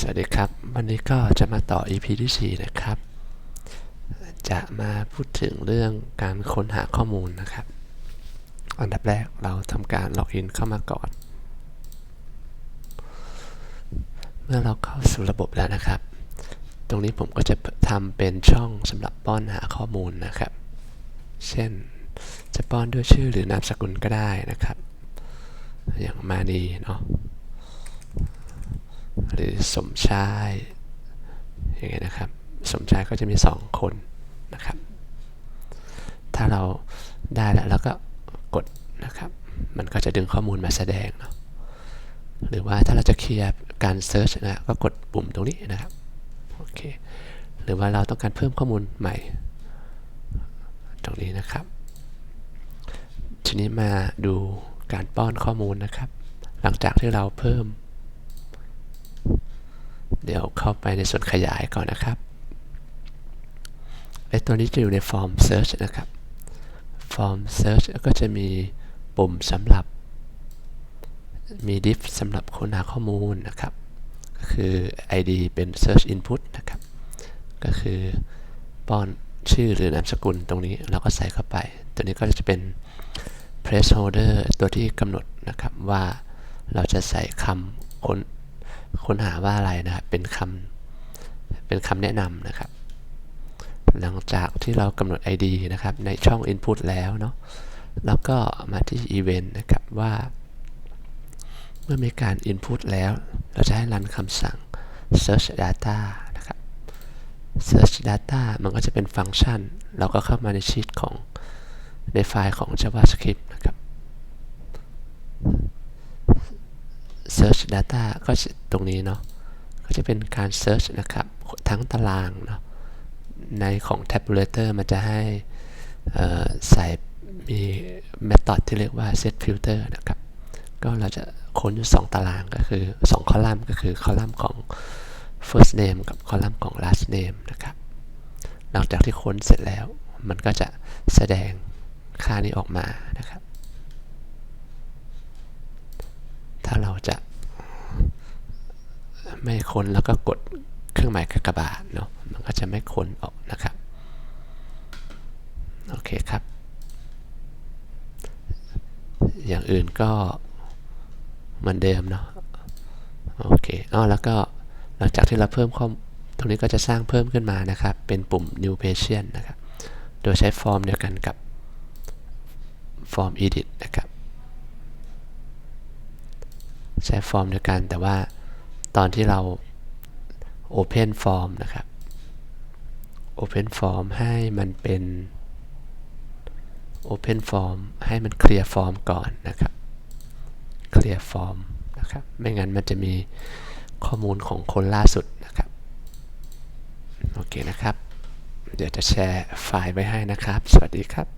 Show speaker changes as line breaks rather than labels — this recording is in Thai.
สวัสดีครับ วันนี้ก็จะมาต่อ EP ที่ 4 นะครับ จะมาพูดถึงเรื่องการค้นหาข้อมูลนะครับ อันดับแรกเราทำการล็อกอินเข้ามาก่อน เมื่อเราเข้าสู่ระบบแล้วนะครับ ตรงนี้ผมก็จะทำเป็นช่องสำหรับป้อนหาข้อมูลนะครับ เช่นจะป้อนด้วยชื่อหรือนามสกุลก็ได้นะครับ อย่างมานีเนาะ หรือสมชายอย่างเงี้ยนะครับ สมชายก็จะมี 2 คนนะครับ ถ้าเราได้แล้วเราก็กดนะครับ มันก็จะดึงข้อมูลมาแสดงเนาะหรือว่าถ้าเราจะเคลียร์การเซิร์ชนะก็กดปุ่มตรงนี้นะครับโอเคหรือว่าเราต้องการเพิ่มข้อมูลใหม่ ตรงนี้นะครับ ทีนี้มาดูการป้อนข้อมูลนะครับ หลังจากที่เราเพิ่ม เดี๋ยวเข้าไปในส่วนขยายก่อนนะครับไอตัวนี้จะอยู่ในฟอร์ม Search นะครับ ฟอร์ม Search ก็จะมีปุ่มสำหรับ มี div สำหรับค้นหาข้อมูลนะครับ ก็คือ id เป็น search input นะครับ ก็คือป้อนชื่อหรือนามสกุลตรงนี้เราก็ใส่เข้าไป ตัวนี้ก็จะเป็น placeholder ตัวที่กำหนดนะครับว่าเราจะใส่คำค้น ค้นหาว่าอะไรนะครับ เป็นคำเป็นคำแนะนำนะครับ หลังจากที่เรากำหนด ID นะครับ ในช่อง Input แล้วเนาะแล้วก็มาที่ Event นะครับว่า เมื่อมีการ Input แล้ว เราจะให้รันคำสั่ง Search Data นะครับ Search Data มันก็จะเป็นฟังก์ชัน เราก็เข้ามาในชีตของในไฟล์ของ JavaScript นะครับ Search Data ก็ตรงนี้เนาะก็จะเป็นการ Search นะครับ ทั้งตารางเนาะในของ Tabulator มันจะให้ใส่มี method ที่เรียกว่า set filter นะครับ ก็เราจะค้นอยู่ 2 ตารางก็คือ 2 คอลัมน์ก็คือคอลัมน์ของ first name กับคอลัมน์ของ last name นะครับ หลังจากที่ค้นเสร็จแล้ว มันก็จะแสดงค่านี้ออกมานะครับ ถ้าเราจะ ไม่ค้นแล้วก็กดเครื่องหมายกากบาทเนาะมันก็จะไม่ค้นออกนะครับ โอเคครับ อย่างอื่นก็เหมือนเดิมเนาะโอเคอ๋อแล้วก็หลังจากที่เราเพิ่มข้อตรงนี้ก็จะสร้างเพิ่มขึ้นมานะครับ เป็นปุ่ม new patient นะครับ โดยใช้ฟอร์มเดียวกันกับฟอร์ม edit นะครับ ใช้ฟอร์มเดียวกันแต่ว่า ตอนที่เรา Open Form นะครับ Open Form ให้มันเป็น Open Form ให้มัน Clear Form ก่อนนะครับ Clear Form นะครับ ไม่งั้นมันจะมีข้อมูลของคนล่าสุดนะครับ โอเคนะครับ เดี๋ยวจะแชร์ไฟล์ไว้ให้นะครับ สวัสดีครับ